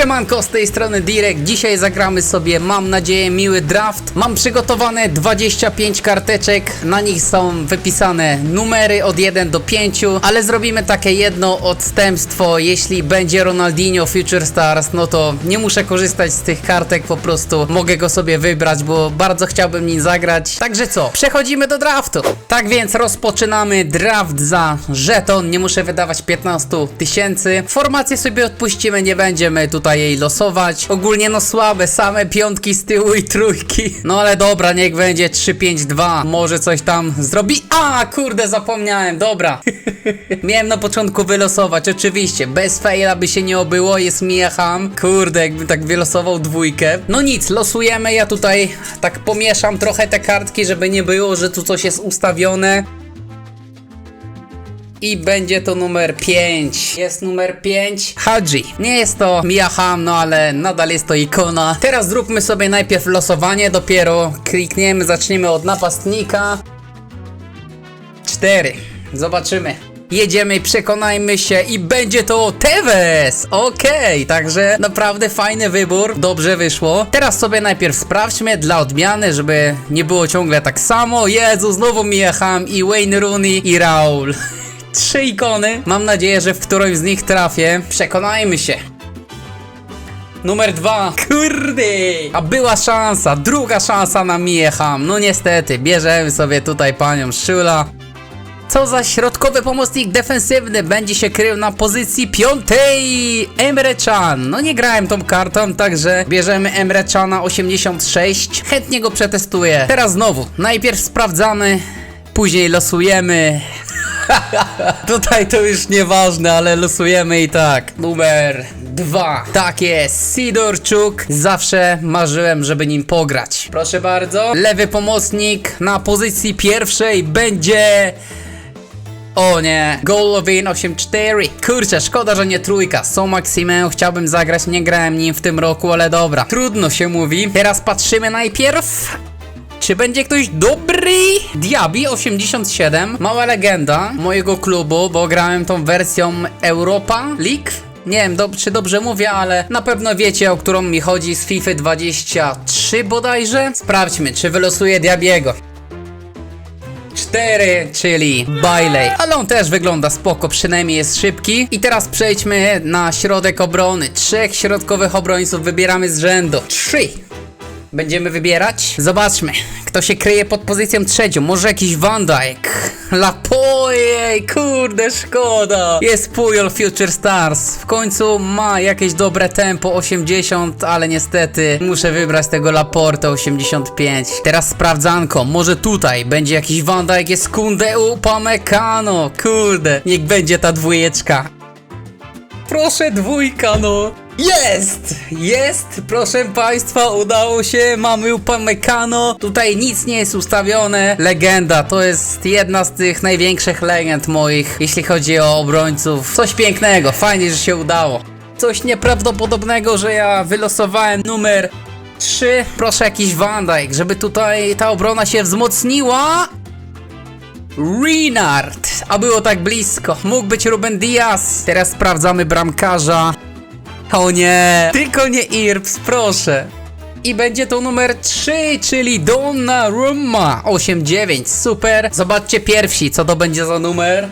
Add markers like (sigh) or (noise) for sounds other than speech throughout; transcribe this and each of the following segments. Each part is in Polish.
Siemanko, z tej strony Direk. Dzisiaj zagramy sobie, mam nadzieję, miły draft. Mam przygotowane 25 karteczek. Na nich są wypisane numery od 1 do 5, ale zrobimy takie jedno odstępstwo. Jeśli będzie Ronaldinho Future Stars, no to nie muszę korzystać z tych kartek, po prostu mogę go sobie wybrać, bo bardzo chciałbym nim zagrać. Także co, przechodzimy do draftu. Tak więc rozpoczynamy draft za żeton. Nie muszę wydawać 15 tysięcy. Formację sobie odpuścimy, nie będziemy tutaj jej losować. Ogólnie no słabe, same piątki z tyłu i trójki. No ale dobra, niech będzie 3-5-2. Może coś tam zrobi. A, kurde, zapomniałem, dobra. (laughs) Miałem na początku wylosować, oczywiście. Bez faila by się nie obyło, jest Mia Ham. Kurde, jakbym tak wylosował dwójkę. No nic, losujemy. Ja tutaj tak pomieszam trochę te kartki, żeby nie było, że tu coś jest ustawione. I będzie to numer 5. Jest numer 5. Hadji. Nie jest to Mia Hamm, no ale nadal jest to ikona. Teraz zróbmy sobie najpierw losowanie, dopiero klikniemy, zaczniemy od napastnika. 4. Zobaczymy. Jedziemy przekonajmy się i będzie to Tevez! Okej, także naprawdę fajny wybór, dobrze wyszło. Teraz sobie najpierw sprawdźmy dla odmiany, żeby nie było ciągle tak samo. Jezu, znowu Mia Hamm i Wayne Rooney i Raul. (laughs) Trzy ikony. Mam nadzieję, że w którąś z nich trafię. Przekonajmy się. Numer dwa. Kurde! A była szansa, druga szansa na Miecham. No niestety, bierzemy sobie tutaj panią Szula. Co za środkowy pomocnik defensywny będzie się krył na pozycji piątej Emre Can. No nie grałem tą kartą, także bierzemy Emre Cana 86. Chętnie go przetestuję. Teraz znowu, najpierw sprawdzamy, później losujemy. (laughs) Tutaj to już nieważne, ale losujemy i tak. Numer dwa. Tak jest, Sidorczuk. Zawsze marzyłem, żeby nim pograć. Proszę bardzo. Lewy pomocnik na pozycji pierwszej będzie... O nie, Golovin 8-4. Kurczę, szkoda, że nie trójka. Są Maximę, chciałbym zagrać, nie grałem nim w tym roku, ale dobra. Trudno się mówi. Teraz patrzymy najpierw. Czy będzie ktoś dobry? Diaby 87, mała legenda mojego klubu, bo grałem tą wersją Europa League. Nie wiem, do, czy dobrze mówię, ale na pewno wiecie, o którą mi chodzi z FIFA 23 bodajże. Sprawdźmy, czy wylosuję Diabiego. 4, czyli Bailey. Ale on też wygląda spoko, przynajmniej jest szybki. I teraz przejdźmy na środek obrony. Trzech środkowych obrońców wybieramy z rzędu. 3. Będziemy wybierać? Zobaczmy, kto się kryje pod pozycją trzecią. Może jakiś Van Dijk. Lapoje, kurde, szkoda. Jest Puyol Future Stars. W końcu ma jakieś dobre tempo 80, ale niestety muszę wybrać tego Laporte 85. Teraz sprawdzanko. Może tutaj będzie jakiś Van Dijk, jest Kunde Upamecano. Kurde, niech będzie ta dwójeczka. Proszę dwójka, no. Jest! Jest! Proszę Państwa, udało się, mamy Upamecano. Tutaj nic nie jest ustawione. Legenda, to jest jedna z tych największych legend moich, jeśli chodzi o obrońców. Coś pięknego, fajnie, że się udało. Coś nieprawdopodobnego, że ja wylosowałem numer 3. Proszę jakiś Van żeby tutaj ta obrona się wzmocniła. Renard, a było tak blisko. Mógł być Ruben Diaz. Teraz sprawdzamy bramkarza. O nie, tylko nie Irps, proszę. I będzie to numer 3, czyli Donnarumma 89, super. Zobaczcie pierwsi, co to będzie za numer.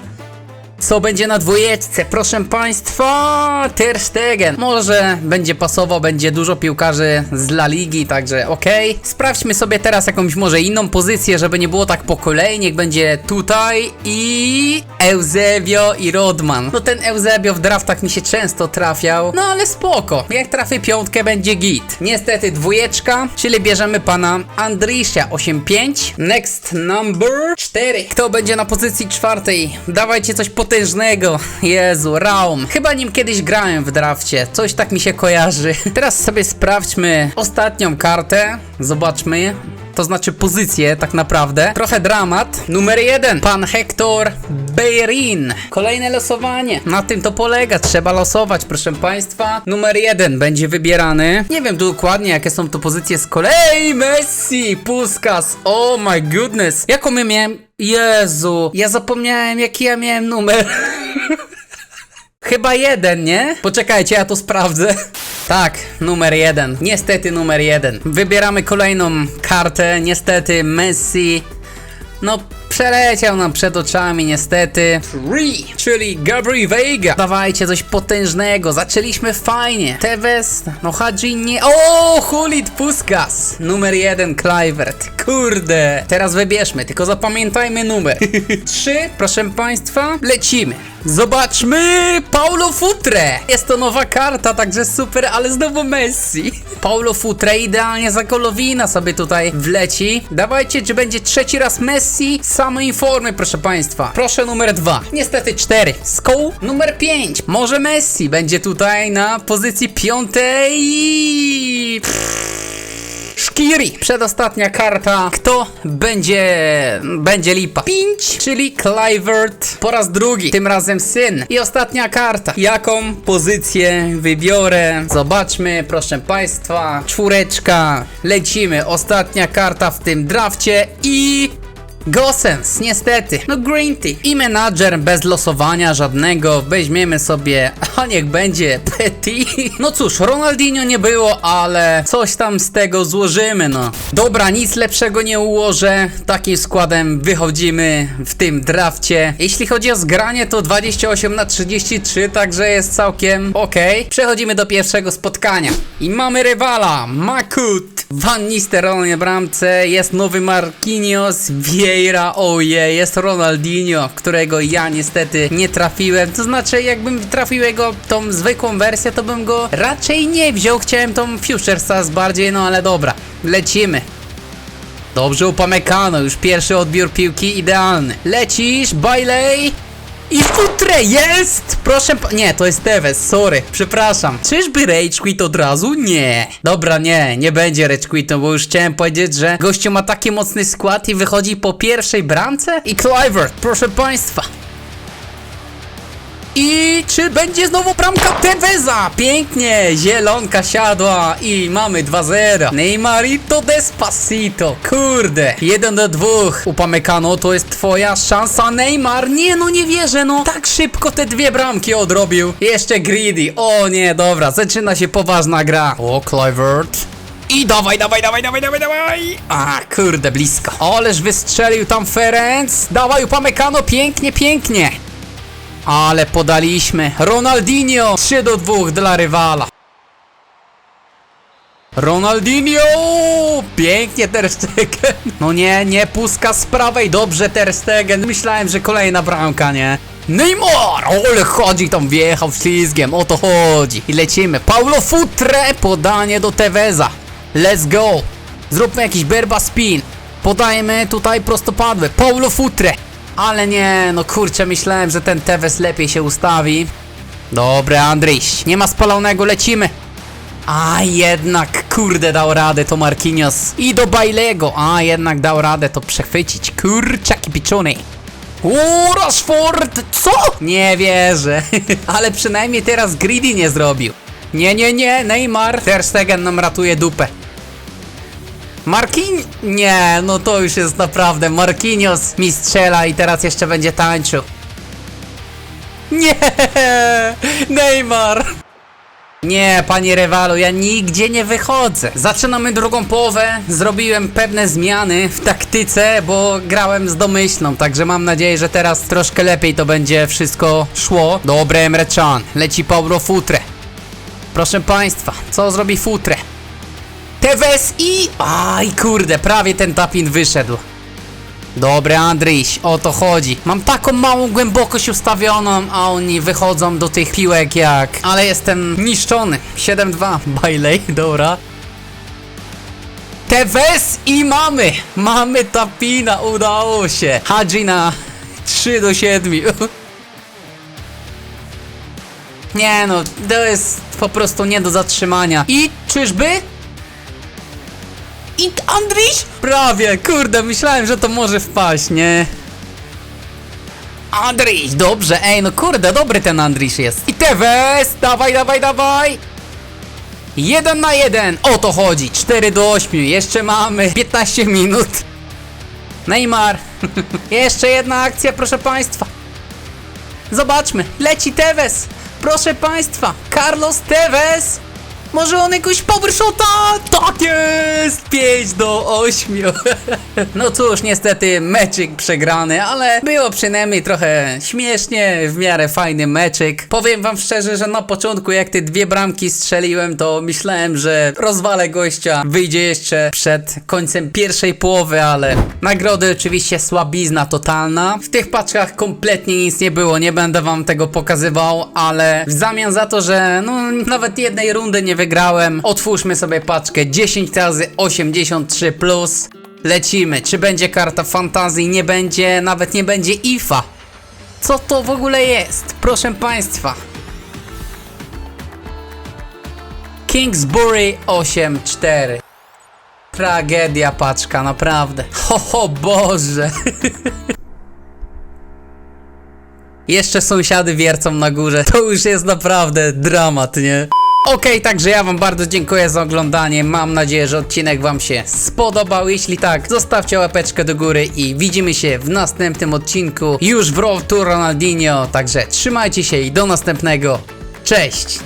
Co będzie na dwójeczce? Proszę Państwa, Ter Stegen. Może będzie pasowo, będzie dużo piłkarzy z La Ligi, także okej. Sprawdźmy sobie teraz jakąś może inną pozycję, żeby nie było tak po kolei. Niech będzie tutaj i Eusebio i Rodman. No ten Eusebio w draftach mi się często trafiał, no ale spoko. Jak trafię piątkę, będzie git. Niestety dwójeczka, czyli bierzemy pana Andrisha 85. Next number 4. Kto będzie na pozycji czwartej? Dawajcie coś potężnego. Jezu, Raum. Chyba nim kiedyś grałem w drafcie. Coś tak mi się kojarzy. Teraz sobie sprawdźmy ostatnią kartę. Zobaczmy. To znaczy pozycję, tak naprawdę. Trochę dramat. Numer jeden. Pan Hector Beirin. Kolejne losowanie. Na tym to polega. Trzeba losować, proszę państwa. Numer jeden będzie wybierany. Nie wiem dokładnie, jakie są to pozycje z kolei. Messi, Puskas. Oh my goodness. Jaką my miałem? Jezu. Ja zapomniałem, jaki ja miałem numer. (laughs) Chyba jeden, nie? Poczekajcie, ja to sprawdzę. Tak, numer jeden. Niestety numer jeden. Wybieramy kolejną kartę. Niestety Messi. No, przeleciał nam przed oczami, niestety. Three, czyli Gabriel Veiga. Dawajcie coś potężnego. Zaczęliśmy fajnie. Tevez, no Hadji nie. O, Hulit Puskas. Numer jeden, Kluivert. Kurde. Teraz wybierzmy, tylko zapamiętajmy numer. (laughs) Trzy, proszę państwa. Lecimy. Zobaczmy Paulo Futre! Jest to nowa karta, także super, ale znowu Messi. (laughs) Paulo Futre idealnie za Golowina sobie tutaj wleci. Dawajcie, czy będzie trzeci raz Messi? Same informy, proszę państwa. Proszę numer dwa. Niestety cztery. Skoł numer pięć. Może Messi będzie tutaj na pozycji piątej. Szkiri, przedostatnia karta. Kto będzie. będzie lipa? Pinch, czyli Clivert po raz drugi, tym razem syn. I ostatnia karta. Jaką pozycję wybiorę? Zobaczmy, proszę państwa. Czwóreczka. Lecimy. Ostatnia karta w tym drafcie i. Gosens, niestety. No Green Tea. I menadżer bez losowania żadnego. Weźmiemy sobie, (laughs) a niech będzie Petty. (laughs) No cóż, Ronaldinho nie było, ale coś tam z tego złożymy, no. Dobra, nic lepszego nie ułożę. Takim składem wychodzimy w tym drafcie. Jeśli chodzi o zgranie, to 28 na 33, także jest całkiem okej. Przechodzimy do pierwszego spotkania. I mamy rywala, Makut. Van Nistelrooy na bramce, jest nowy Marquinhos, Vieira, oje, jest Ronaldinho, którego ja niestety nie trafiłem. To znaczy, jakbym trafił jego tą zwykłą wersję, to bym go raczej nie wziął. Chciałem tą Future Stars bardziej, no ale dobra, lecimy. Dobrze upamekano, już pierwszy odbiór piłki idealny. Lecisz, Bailey. I futre jest! Proszę pa- Nie, to jest Tevez, sorry, przepraszam. Czyżby Rage Quit od razu? Nie. Dobra, nie, nie będzie Rage Quit, bo już chciałem powiedzieć, że gościu ma taki mocny skład i wychodzi po pierwszej bramce? I Clivert, proszę państwa. I czy będzie znowu bramka Teveza? Pięknie, zielonka siadła i mamy 2-0. Neymarito Despacito, kurde. 1 do 2. Upamecano, to jest twoja szansa, Neymar. Nie, no nie wierzę, no. Tak szybko te dwie bramki odrobił. Jeszcze Greedy. O nie, dobra, zaczyna się poważna gra. O, Clivert. I dawaj, dawaj, dawaj, dawaj, dawaj, dawaj! A, kurde, blisko. Oleż wystrzelił tam Ferenc. Dawaj, Upamecano, pięknie, pięknie. Ale podaliśmy. Ronaldinho 3 do 2 dla rywala. Ronaldinho! Pięknie Ter Stegen. (laughs) No nie, nie puska z prawej. Dobrze Ter Stegen. Myślałem, że kolejna bramka, nie? Neymar! Ole chodzi tam wjechał ślizgiem. O to chodzi. I lecimy. Paulo Futre. Podanie do Teveza. Let's go. Zróbmy jakiś berba spin. Podajemy tutaj prostopadłe. Paulo Futre. Ale nie, no kurczę, myślałem, że ten Tevez lepiej się ustawi. Dobre, Andryś. Nie ma spalonego, lecimy. A jednak, kurde, dał radę to Marquinhos. I do Bailego. A jednak dał radę to przechwycić. Kurczaki piczony. Uuu, Rashford! Co? Nie wierzę. (laughs) Ale przynajmniej teraz Greedy nie zrobił. Nie, nie, nie, Neymar. Ter Stegen nam ratuje dupę. Marquin... Nie, no to już jest naprawdę. Marquinhos mi strzela i teraz jeszcze będzie tańczył. Nie! (laughs) Neymar! Nie, panie rywalu, ja nigdzie nie wychodzę. Zaczynamy drugą połowę. Zrobiłem pewne zmiany w taktyce, bo grałem z domyślną, także mam nadzieję, że teraz troszkę lepiej to będzie wszystko szło. Dobre, Emre Can. Leci Paulo Futre. Proszę państwa, co zrobi Futre? Tevez i... Aj, kurde, prawie ten tapin wyszedł. Dobry Andryś, o to chodzi. Mam taką małą głębokość ustawioną, a oni wychodzą do tych piłek jak... Ale jestem niszczony. 7-2, (laughs) Bailey, dobra. Tevez i mamy! Mamy tapina, udało się. Hadzi na (laughs) 3 do 7. (laughs) Nie no, to jest po prostu nie do zatrzymania. I czyżby? I Andryś? Prawie, kurde, myślałem, że to może wpaść, nie? Andryś, dobrze, ej, no kurde, dobry ten Andryś jest. I Tevez, dawaj, dawaj, dawaj. Jeden na jeden, o to chodzi, 4 do 8, jeszcze mamy 15 minut. Neymar, (laughs) jeszcze jedna akcja, proszę państwa. Zobaczmy, leci Tevez, proszę państwa, Carlos Tevez! Może on jakoś power shota? Tak jest! 5 do 8. (laughs) No cóż, niestety meczyk przegrany, ale było przynajmniej trochę śmiesznie, w miarę fajny meczyk. Powiem wam szczerze, że na początku jak te dwie bramki strzeliłem, to myślałem, że rozwalę gościa, wyjdzie jeszcze przed końcem pierwszej połowy, ale nagrody oczywiście słabizna totalna. W tych paczkach kompletnie nic nie było, nie będę wam tego pokazywał, ale w zamian za to, że no nawet jednej rundy nie wygrałem, otwórzmy sobie paczkę 10 razy 83 plus. Lecimy, czy będzie karta fantazji, nie będzie, nawet nie będzie IFA. Co to w ogóle jest? Proszę państwa. Kingsbury 8-4. Tragedia paczka, naprawdę. (laughs) Ho, ho Boże. (laughs) Jeszcze sąsiady wiercą na górze. To już jest naprawdę dramat, nie? Okej, także ja wam bardzo dziękuję za oglądanie. Mam nadzieję, że odcinek wam się spodobał. Jeśli tak, zostawcie łapeczkę do góry i widzimy się w następnym odcinku już w Roll to Ronaldinho. Także trzymajcie się i do następnego. Cześć!